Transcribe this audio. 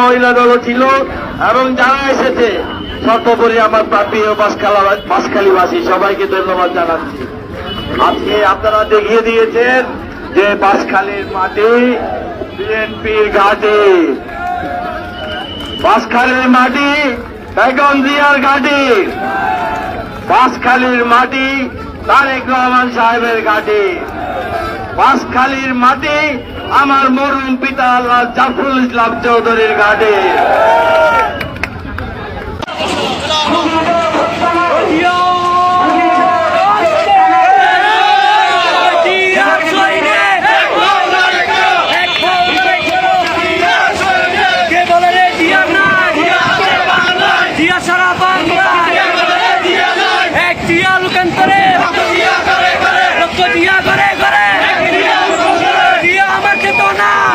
মহিলা দলও ছিল এবং যারা এসেছে, সর্বোপরি আমার প্রাপ্তীয় বাসখালীবাসী সবাইকে ধন্যবাদ জানাচ্ছি। আজকে আপনারা দেখিয়ে দিয়েছেন যে বাসখালীর মাটি বিএনপির ঘাটে। বাসখালীর মাটি বেগম জিয়ার ঘাটি। বাসখালীর মাটি তারেক রহমান সাহেবের ঘাটি। বাসখালীর মাটি আমার মরুম পিতা আল্লাহ জাফরুল ইসলাম চৌধুরীর ঘাটে। সারা আমার